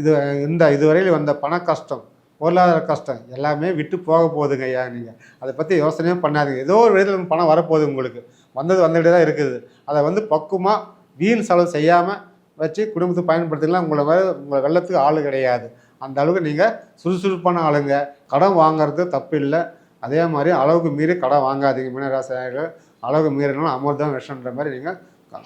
இது இந்த இதுவரையில் வந்த பண கஷ்டம் பொருளாதார கஷ்டம் எல்லாமே விட்டு போக போகுதுங்க ஐயா நீங்கள் அதை பற்றி யோசனையே பண்ணாதீங்க. ஏதோ ஒரு விதத்தில் பணம் வரப்போகுது உங்களுக்கு. வந்தது வந்துகிட்டே தான் இருக்குது. அதை வந்து பக்குவமாக வீண் செலவு செய்யாமல் வச்சு குடும்பத்தை பயன்படுத்திக்கலாம். உங்களை வேறு உங்களை வெள்ளத்துக்கு ஆள் கிடையாது. அந்த அளவுக்கு நீங்கள் சுறுசுறுப்பான ஆளுங்க. கடன் வாங்குறது தப்பு இல்லை. அதே மாதிரி அளவுக்கு மீறி கடன் வாங்காதீங்க. மீனராசிரியர்கள் அளவுக்கு மீறினாலும் அமிர்தம் விஷன்ற மாதிரி நீங்கள்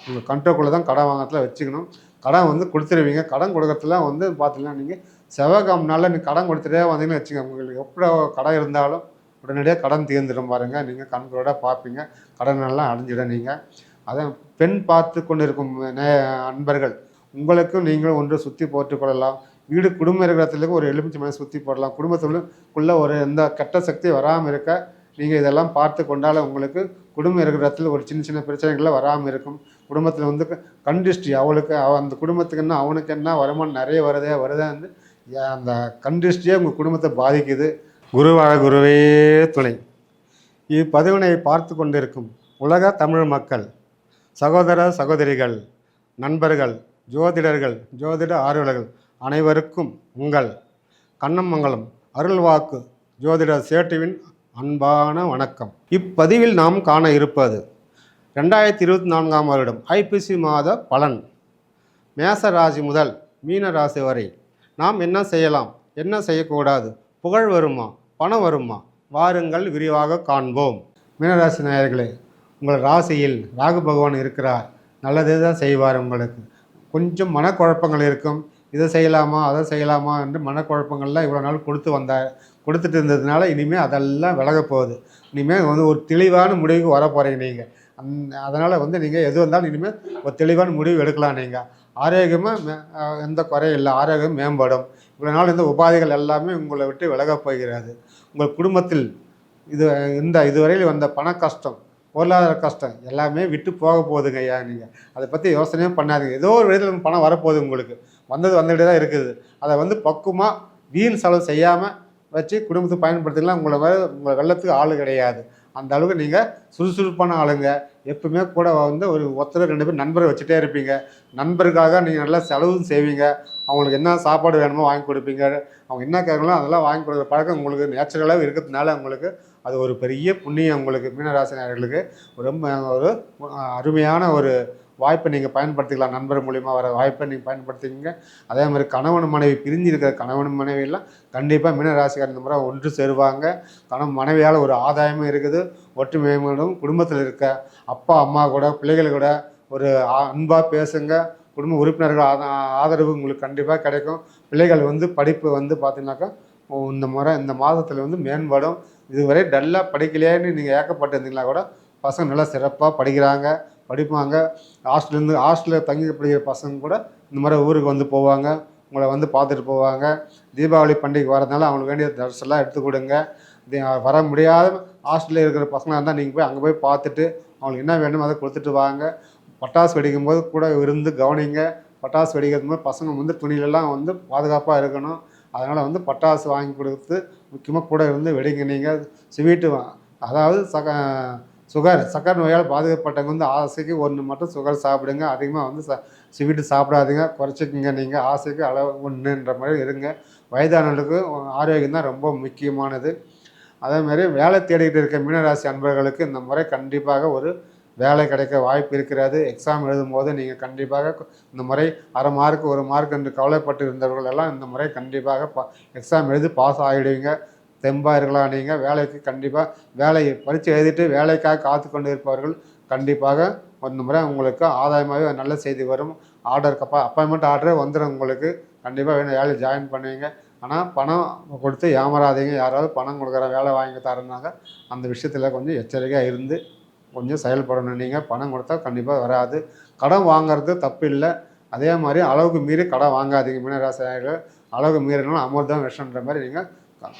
உங்கள் கண்ட்ரோக்குள்ளே தான் கடன் வாங்குறதுல வச்சுக்கணும். கடன் வந்து கொடுத்துருவீங்க. கடன் கொடுக்கறதுல வந்து பார்த்தீங்கன்னா நீங்கள் செவ்வாய்க்கிழமனால நீ கடன் கொடுத்துட்டே வந்தீங்கன்னு வச்சுக்கோங்க. உங்களுக்கு எப்படி கடன் இருந்தாலும் உடனடியாக கடன் தீர்ந்துடும் பாருங்கள் நீங்கள் கண்களோட பார்ப்பீங்க கடன் எல்லாம் அடைஞ்சிடும் நீங்கள் அதை பெண் பார்த்து கொண்டு இருக்கும் நே- அன்பர்கள் உங்களுக்கும் நீங்களும் ஒன்று சுற்றி போட்டு கொள்ளலாம். வீடு குடும்ப இருக்கிறதுக்கு ஒரு எலுமிச்சை மலை சுற்றி போடலாம். குடும்பத்துக்குள்ளே ஒரு எந்த கெட்ட சக்தி வராமல் இருக்க நீங்கள் இதெல்லாம் பார்த்து கொண்டால உங்களுக்கு குடும்பம் இருக்கிற இடத்துல ஒரு சின்ன சின்ன பிரச்சனைகள்லாம் வராமல் இருக்கும். குடும்பத்தில் வந்து கண்டிஷ்டி. அவளுக்கு அந்த குடும்பத்துக்கு என்ன அவனுக்கு என்ன வருமானம் நிறைய வருதே வருதே வந்து அந்த கண்டிஷ்டியே உங்கள் குடும்பத்தை பாதிக்குது. குருவாக குருவே துணை. இப்பதிவினை பார்த்து கொண்டிருக்கும் உலக தமிழ் மக்கள் சகோதர சகோதரிகள் நண்பர்கள் ஜோதிடர்கள் ஜோதிட ஆர்வலர்கள் அனைவருக்கும் உங்கள் கண்ணமங்கலம் அருள்வாக்கு ஜோதிடர் சேட்டுவின் அன்பான வணக்கம். இப்பதிவில் நாம் காண இருப்பது ரெண்டாயிரத்தி இருபத்தி நான்காம் வருடம் ஐப்பசி மாத பலன். மேச ராசி முதல் மீன ராசி வரை நாம் என்ன செய்யலாம்? என்ன செய்யக்கூடாது? புகழ் வருமா? பணம் வருமா? வாருங்கள் விரிவாக காண்போம். மீனராசி நேயர்களே உங்கள் ராசியில் ராகு பகவான் இருக்கிறார். நல்லதே தான் செய்வார் உங்களுக்கு. கொஞ்சம் மனக்குழப்பங்கள் இருக்கும். இதை செய்யலாமா அதை செய்யலாமா என்று மனக்குழப்பங்கள்லாம் இவ்வளோ நாள் கொடுத்து வந்தார். கொடுத்துட்டு இருந்ததுனால இனிமேல் அதெல்லாம் விலக போகுது. இனிமேல் வந்து ஒரு தெளிவான முடிவுக்கு வர போகிறீங்க நீங்கள் அந் அதனால் வந்து நீங்கள் எது வந்தாலும் இனிமேல் ஒரு தெளிவான முடிவு எடுக்கலாம் நீங்கள் ஆரோக்கியமாக மே எந்த குறையும் இல்லை. ஆரோக்கியம் மேம்படும். இவ்வளோ நாள் இந்த உபாதைகள் எல்லாமே உங்களை விட்டு விலகப் போகிறது. உங்கள் குடும்பத்தில் இது இந்த இதுவரையில் வந்த பண கஷ்டம் பொருளாதார கஷ்டம் எல்லாமே விட்டு போக போகுதுங்க ஐயா நீங்கள் அதை பற்றி யோசனையும் பண்ணாதீங்க. ஏதோ ஒரு விதத்தில் பணம் வரப்போகுது உங்களுக்கு. வந்தது வந்துகிட்டே தான் இருக்குது. அதை வந்து பக்குவமாக வீண் செலவு செய்யாமல் வச்சு குடும்பத்தை பயன்படுத்திக்கலாம். உங்களை வேறு உங்களை வெள்ளத்துக்கு ஆள் கிடையாது. அந்த அளவுக்கு நீங்கள் சுறுசுறுப்பான ஆளுங்க. எப்பவுமே கூட வந்து ஒரு ஒருத்தர் ரெண்டு பேர் நண்பரை வச்சுட்டே இருப்பீங்க. நண்பருக்காக நீங்கள் நல்லா செலவும் செய்வீங்க. அவங்களுக்கு என்ன சாப்பாடு வேணுமோ வாங்கி கொடுப்பீங்க. அவங்க என்ன கேட்கணும் அதெல்லாம் வாங்கி கொடுக்குற பழக்கம் உங்களுக்கு நேச்சுரலாக இருக்கிறதுனால உங்களுக்கு அது ஒரு பெரிய புண்ணியம் உங்களுக்கு மீனராசினியர்களுக்கு ரொம்ப ஒரு அருமையான ஒரு வாய்ப்பை நீங்கள் பயன்படுத்திக்கலாம். நண்பர் மூலிமா வர வாய்ப்பை நீங்கள் பயன்படுத்திக்கிங்க. அதே மாதிரி கணவன் மனைவி பிரிஞ்சு இருக்கிற கணவன் மனைவியெல்லாம் கண்டிப்பாக மீனராசிக்காரர் இந்த முறை ஒன்று சேருவாங்க. கணவன் மனைவியால் ஒரு ஆதாயமும் இருக்குது ஒற்றுமையும் குடும்பத்தில் இருக்க அப்பா அம்மா கூட பிள்ளைகள் கூட ஒரு அன்பாக பேசுங்க. குடும்ப உறுப்பினர்கள் ஆத- ஆதரவு உங்களுக்கு கண்டிப்பாக கிடைக்கும். பிள்ளைகள் வந்து படிப்பு வந்து பார்த்தீங்கன்னாக்கா இந்த முறை இந்த மாதத்தில் வந்து மேம்படும். இதுவரை டல்லாக படிக்கலையேன்னு நீங்கள் ஏக்கப்பட்டிருந்தீங்களா கூட பசங்க நல்லா சிறப்பாக படிக்கிறாங்க. படிப்பாங்க. ஹாஸ்டல்லேருந்து ஹாஸ்டலில் தங்கி படிக்கிற பசங்க கூட இந்த மாதிரி ஊருக்கு வந்து போவாங்க. உங்களை வந்து பார்த்துட்டு போவாங்க. தீபாவளி பண்டிகை வரதுனால அவங்களுக்கு வேண்டிய ட்ரெஸ் எல்லாம் எடுத்து கொடுங்க. வர முடியாத ஹாஸ்டலில் இருக்கிற பசங்களாக இருந்தால் நீங்கள் போய் அங்கே போய் பார்த்துட்டு அவங்களுக்கு என்ன வேணுமோ அதை கொடுத்துட்டு வாங்க. பட்டாசு வெடிக்கும் போது கூட இருந்து கவனிங்க. பட்டாசு வெடிக்கிறது போது பசங்க வந்து துணியிலலாம் வந்து பாதுகாப்பாக இருக்கணும். அதனால் வந்து பட்டாசு வாங்கி கொடுத்து முக்கியமாக கூட இருந்து வெடிங்க நீங்கள் ஸ்வீட்டு அதாவது சக சுகர் சக்கரை நோயால் பாதிக்கப்பட்டவங்க வந்து ஆசைக்கு ஒன்று மட்டும் சுகர் சாப்பிடுங்க. அதிகமாக வந்து ச ஸ்வீட்டு சாப்பிடாதீங்க. குறைச்சிக்கங்க நீங்கள் ஆசைக்கு அளவு ஒன்றுன்ற மாதிரி இருங்க. வயதானவர்களுக்கு ஆரோக்கியம் தான் ரொம்ப முக்கியமானது. அதேமாதிரி வேலை தேடிக்கிட்டு இருக்க மீனராசி அன்பர்களுக்கு இந்த முறை கண்டிப்பாக ஒரு வேலை கிடைக்க வாய்ப்பு இருக்கிறது. எக்ஸாம் எழுதும்போது நீங்கள் கண்டிப்பாக இந்த முறை அரை மார்க் ஒரு மார்க் என்று கவலைப்பட்டு இருந்தவர்கள் எல்லாம் இந்த முறை கண்டிப்பாக பா எக்ஸாம் எழுதி பாஸ் ஆகிடுவீங்க தெம்பாக இருக்கலாம் நீங்கள் வேலைக்கு கண்டிப்பாக வேலையை பறித்து எழுதிட்டு வேலைக்காக காத்து கொண்டு இருப்பவர்கள் கண்டிப்பாக இந்த முறை உங்களுக்கு ஆதாயமாகவே நல்ல செய்தி வரும். ஆர்டர் கப்பா அப்பாயின்மெண்ட் ஆர்டரே வந்துடும் உங்களுக்கு. கண்டிப்பாக வேணும் வேலையை ஜாயின் பண்ணுவீங்க. ஆனால் பணம் கொடுத்து ஏமாறாதீங்க. யாராவது பணம் கொடுக்குற வேலை வாங்கி தரேன்னாங்க அந்த விஷயத்தில் கொஞ்சம் எச்சரிக்கையாக இருந்து கொஞ்சம் செயல்படணும். நீங்கள் பணம் கொடுத்தா கண்டிப்பாக வராது. கடன் வாங்குறது தப்பு இல்லை. அதே மாதிரி அளவுக்கு மீறி கடன் வாங்காதீங்க. மீனராசிரியர்கள் அளவுக்கு மீறினாலும் அமிர்தம் விஷன்ற மாதிரி நீங்கள்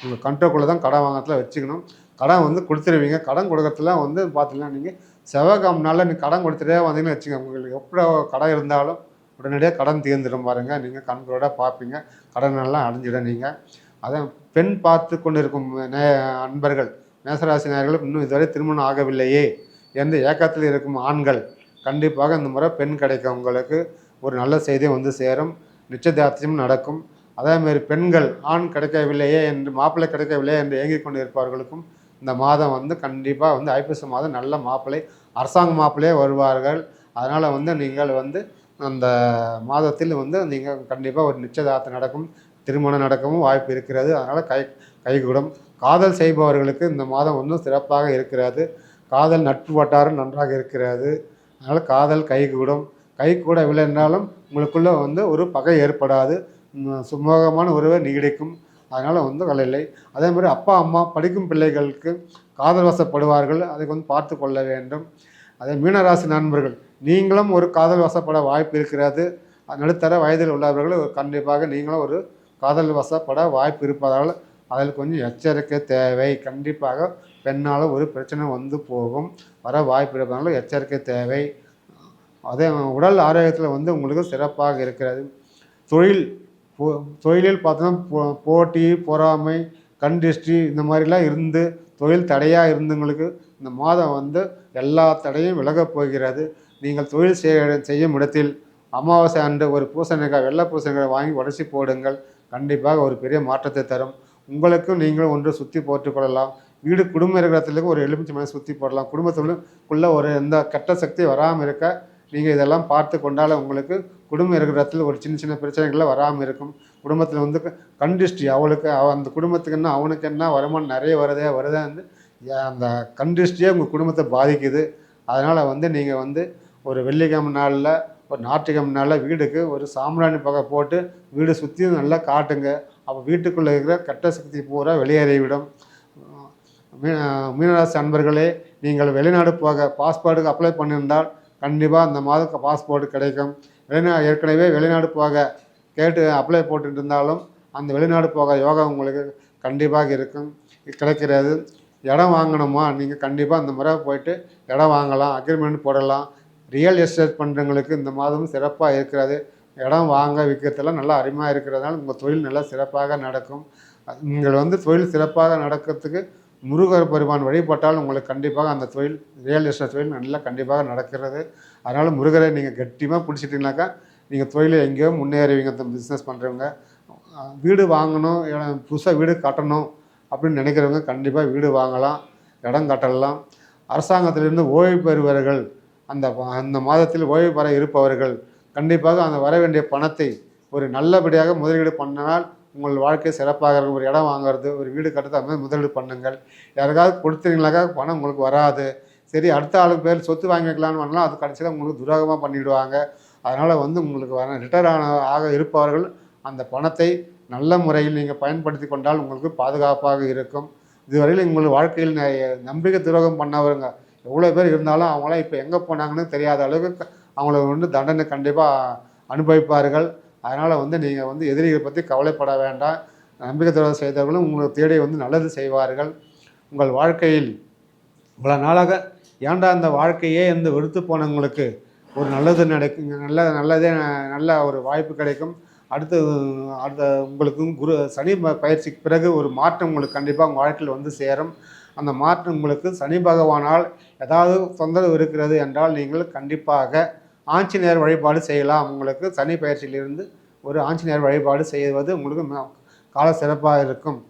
உங்கள் கண்ட்ரோக்குள்ளே தான் கடன் வாங்குறதுல வச்சுக்கணும். கடன் வந்து கொடுத்துருவீங்க. கடன் கொடுக்கறதுல வந்து பார்த்தீங்கன்னா நீங்கள் செவ்வாய்க்கிழமனால நீங்கள் கடன் கொடுத்துட்டே வந்தீங்கன்னு வச்சுக்கோங்க. உங்களுக்கு எப்படி கடன் இருந்தாலும் உடனடியாக கடன் தீர்ந்துடும் பாருங்கள் நீங்கள் கண்களோட பார்ப்பீங்க கடன் எல்லாம் அடைஞ்சிடும் நீங்கள் அதான் பெண் பார்த்து கொண்டு இருக்கும் நே அன்பர்கள் மேசராசி நேர்கள் இன்னும் இதுவரை திருமணம் ஆகவில்லையே. எந்த ஏக்கத்தில் இருக்கும் ஆண்கள் கண்டிப்பாக இந்த முறை பெண் கிடைக்கும். உங்களுக்கு ஒரு நல்ல செய்தியும் வந்து சேரும். நிச்சயதார்த்தமும் நடக்கும். அதேமாரி பெண்கள் ஆண் கிடைக்கவில்லையே என்று மாப்பிள்ளை கிடைக்கவில்லையே என்று ஏங்கிக் கொண்டு இருப்பவர்களுக்கும் இந்த மாதம் வந்து கண்டிப்பாக வந்து ஐப்பசி மாதம் நல்ல மாப்பிள்ளை அரசாங்க மாப்பிள்ளையே வருவார்கள். அதனால் வந்து நீங்கள் வந்து அந்த மாதத்தில் வந்து நீங்கள் கண்டிப்பாக ஒரு நிச்சயதார்த்தம் நடக்கும் திருமணம் நடக்கவும் வாய்ப்பு இருக்கிறது. அதனால் கை கைகூடும். காதல் செய்பவர்களுக்கு இந்த மாதம் ஒன்றும் சிறப்பாக இருக்கிறது. காதல் நட்பு வட்டாரம் நன்றாக இருக்கிறது. அதனால் காதல் கைகூடும். கைகூடவில்லை என்றாலும் உங்களுக்குள்ளே வந்து ஒரு பகை ஏற்படாது. சுமூகமான உறவை நீடிக்கும். அதனால் வந்து கவலை அதே மாதிரி அப்பா அம்மா படிக்கும் பிள்ளைகளுக்கு காதல் வசப்படுவார்கள். அதை வந்து பார்த்து கொள்ள வேண்டும். அதே மீனராசி நண்பர்கள் நீங்களும் ஒரு காதல் வசப்பட வாய்ப்பு இருக்கிறது. நடுத்தர வயதில் உள்ளவர்கள் கண்டிப்பாக நீங்களும் ஒரு காதல் வசப்பட வாய்ப்பு இருப்பதால் அதில் கொஞ்சம் எச்சரிக்கை தேவை. கண்டிப்பாக பெண்ணால் ஒரு பிரச்சனை வந்து போகும். வர வாய்ப்பு இருப்பதனால எச்சரிக்கை தேவை. அதே உடல் ஆரோக்கியத்தில் வந்து உங்களுக்கு சிறப்பாக இருக்கிறது. தொழில் போ- தொழிலில் பார்த்தோன்னா போ போட்டி பொறாமை கண் திருஷ்டி இந்த மாதிரிலாம் இருந்து தொழில் தடையாக இருந்தவங்களுக்கு இந்த மாதம் வந்து எல்லா தடையும் விலகப் போகிறது. நீங்கள் தொழில் செய்ய செய்யும் இடத்தில் அமாவாசை அன்று ஒரு பூசணிக்காய் வெள்ளை பூசணிக்காய் வாங்கி உடச்சி போடுங்கள். கண்டிப்பாக ஒரு பெரிய மாற்றத்தை தரும். உங்களுக்கும் நீங்களும் ஒன்று சுற்றி போட்டுக்கொள்ளலாம் வீடு குடும்ப இருக்கிற இடத்துலக்கு ஒரு எலுமிச்சை மலை சுற்றி போடலாம். குடும்பத்துக்குள்ளே ஒரு எந்த கெட்ட சக்தி வராமல் இருக்க நீங்கள் இதெல்லாம் பார்த்து கொண்டால உங்களுக்கு குடும்பம் இருக்கிற இடத்துல ஒரு சின்ன சின்ன பிரச்சனைகள்லாம் வராமல் இருக்கும். குடும்பத்தில் வந்து கண்டிஷ்டி அவளுக்கு அவ அந்த குடும்பத்துக்கு என்ன அவனுக்கு என்ன வருமானம் நிறைய வருதே வருதே வந்து அந்த கண்டிஷ்டியே உங்கள் குடும்பத்தை பாதிக்குது. அதனால் வந்து நீங்கள் வந்து ஒரு வெள்ளிக்கிழமை நாளில் ஒரு ஞாயிற்றுக்கிழமை நாளில் வீடுக்கு ஒரு சாம்பிராணி பகை போட்டு வீடு சுற்றியும் நல்லா காட்டுங்க. அப்போ வீட்டுக்குள்ளே இருக்கிற கெட்ட சக்தி பூரா வெளியேறிவிடும். மீ- மீனராசி அன்பர்களே நீங்கள் வெளிநாடு போக பாஸ்போர்ட்டுக்கு அப்ளை பண்ணியிருந்தால் கண்டிப்பாக அந்த மாதம் பாஸ்போர்ட் கிடைக்கும். வெளிநா ஏற்கனவே வெளிநாடு போக கேட்டு அப்ளை போட்டுட்டு இருந்தாலும் அந்த வெளிநாடு போக யோகா உங்களுக்கு கண்டிப்பாக இருக்கும். கிடைக்கிறது. இடம் வாங்கணுமா? நீங்கள் கண்டிப்பாக அந்த முறை போயிட்டு இடம் வாங்கலாம் அக்ரிமெண்ட் போடலாம். ரியல் எஸ்டேட் பண்ணுறவங்களுக்கு இந்த மாதமும் சிறப்பாக இருக்கிறது. இடம் வாங்க விற்கிறதெல்லாம் நல்லா அருமையாக இருக்கிறதுனால உங்கள் தொழில் நல்லா சிறப்பாக நடக்கும். நீங்கள் வந்து தொழில் சிறப்பாக நடக்கிறதுக்கு முருகர் பெருமான் வழிபட்டால் உங்களுக்கு கண்டிப்பாக அந்த தொழில் ரியல் எஸ்டேட் தொழில் நல்லா கண்டிப்பாக நடக்கிறது. அதனால் முருகரை நீங்கள் கட்டியமாக பிடிச்சிட்டிங்கனாக்கா நீங்கள் தொழிலை எங்கேயோ முன்னேறுவீங்க அந்த பிஸ்னஸ் பண்ணுறவங்க வீடு வாங்கணும் இடம் புதுசாக வீடு கட்டணும் அப்படின்னு நினைக்கிறவங்க கண்டிப்பாக வீடு வாங்கலாம் இடம் கட்டலாம். அரசாங்கத்திலிருந்து ஓய்வு பெறுபவர்கள் அந்த அந்த மாதத்தில் ஓய்வு பெற இருப்பவர்கள் கண்டிப்பாக அந்த வர வேண்டிய பணத்தை ஒரு நல்லபடியாக முதலீடு பண்ணினால் உங்கள் வாழ்க்கை சிறப்பாக இருக்கும் ஒரு இடம் வாங்குறது ஒரு வீடு கட்டுறது அது மாதிரி முதலீடு பண்ணுங்கள். யாருக்காவது கொடுத்தீங்கனாக்கா பணம் உங்களுக்கு வராது. சரி அடுத்த ஆளுக்கு பேர் சொத்து வாங்கி வைக்கலான்னு பண்ணலாம் அது கடைசியில் உங்களுக்கு துரோகமாக பண்ணிவிடுவாங்க அதனால் வந்து உங்களுக்கு வர ரிட்டையர் ஆன ஆக இருப்பவர்கள் அந்த பணத்தை நல்ல முறையில் நீங்கள் பயன்படுத்தி கொண்டால் உங்களுக்கு பாதுகாப்பாக இருக்கும். இதுவரையில் உங்கள் வாழ்க்கையில் ந- நம்பிக்கை துரோகம் பண்ணவருங்க எவ்வளோ பேர் இருந்தாலும் அவங்களாம் இப்போ எங்கே போனாங்கன்னு தெரியாத அளவுக்கு அவங்கள வந்து தண்டனை கண்டிப்பாக அனுபவிப்பார்கள். அதனால் வந்து நீங்கள் வந்து எதிரிகளை பற்றி கவலைப்பட வேண்டாம். நம்பிக்கை துரோகம் செய்தவர்களும் உங்களை தேடி வந்து நல்லது செய்வார்கள். உங்கள் வாழ்க்கையில் இவ்வளோ நாளாக ஏண்டா இந்த வாழ்க்கையே இந்த வெறுத்து போனவங்களுக்கு ஒரு நல்லது நடக்கும் நல்ல நல்லதே நல்ல ஒரு வாய்ப்பு கிடைக்கும். அடுத்து அடுத்த உங்களுக்கும் குரு சனி ப- பயிற்சிக்கு பிறகு ஒரு மாற்றம் உங்களுக்கு கண்டிப்பாக உங்கள் வாழ்க்கையில் வந்து சேரும். அந்த மாற்றம் உங்களுக்கு சனி பகவானால் ஏதாவது தொந்தரவு இருக்கிறது என்றால் நீங்கள் கண்டிப்பாக ஆஞ்சநேயர் வழிபாடு செய்யலாம். உங்களுக்கு சனி பயிற்சியிலிருந்து ஒரு ஆஞ்சநேயர் வழிபாடு செய்வது உங்களுக்கு கால சிறப்பாக இருக்கும்.